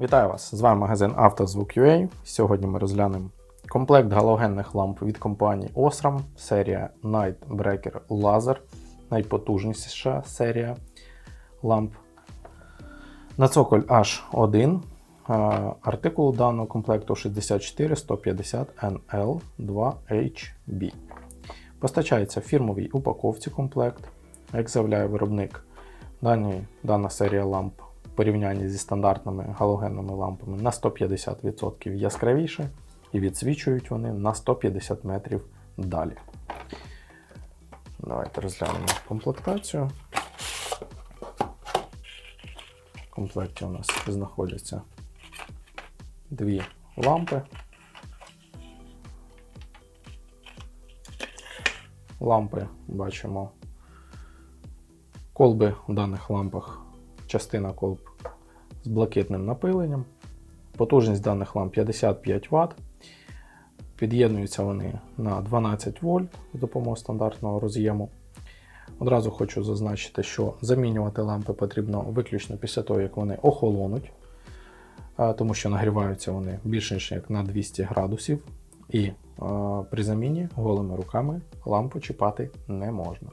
Вітаю вас! З вами магазин «Автозвук.UA». Сьогодні ми розглянемо комплект галогенних ламп від компанії Osram, серія Night Breaker Laser, найпотужніша серія ламп. На цоколь H1. Е, Артикул даного комплекту 64150 NL2HB. Постачається фірмовій упаковці комплект. Як заявляє виробник, дані, дана серія ламп порівнянні зі стандартними галогенними лампами на 150% яскравіше і відсвічують вони на 150 метрів далі. Давайте розглянемо комплектацію. В комплекті у нас знаходяться дві лампи. Лампи бачимо. Колби в даних лампах, частина колб з блакитним напиленням. Потужність даних ламп 55 Вт. Під'єднуються вони на 12 вольт з допомогою стандартного роз'єму. Одразу хочу зазначити, що замінювати лампи потрібно виключно після того, як вони охолонуть, тому що нагріваються вони більше ніж як на 200 градусів. І при заміні голими руками лампу чіпати не можна.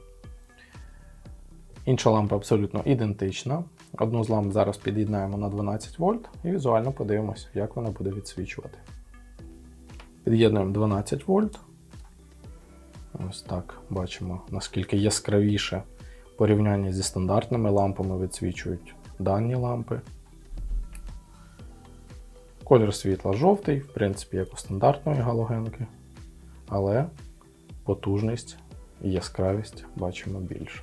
Інша лампа абсолютно ідентична. Одну з ламп зараз під'єднаємо на 12 вольт і візуально подивимося, як вона буде відсвічувати. Під'єднуємо 12 вольт. Ось так бачимо, наскільки яскравіше в порівнянні зі стандартними лампами відсвічують дані лампи. Колір світла жовтий, в принципі, як у стандартної галогенки, але потужність і яскравість бачимо більше.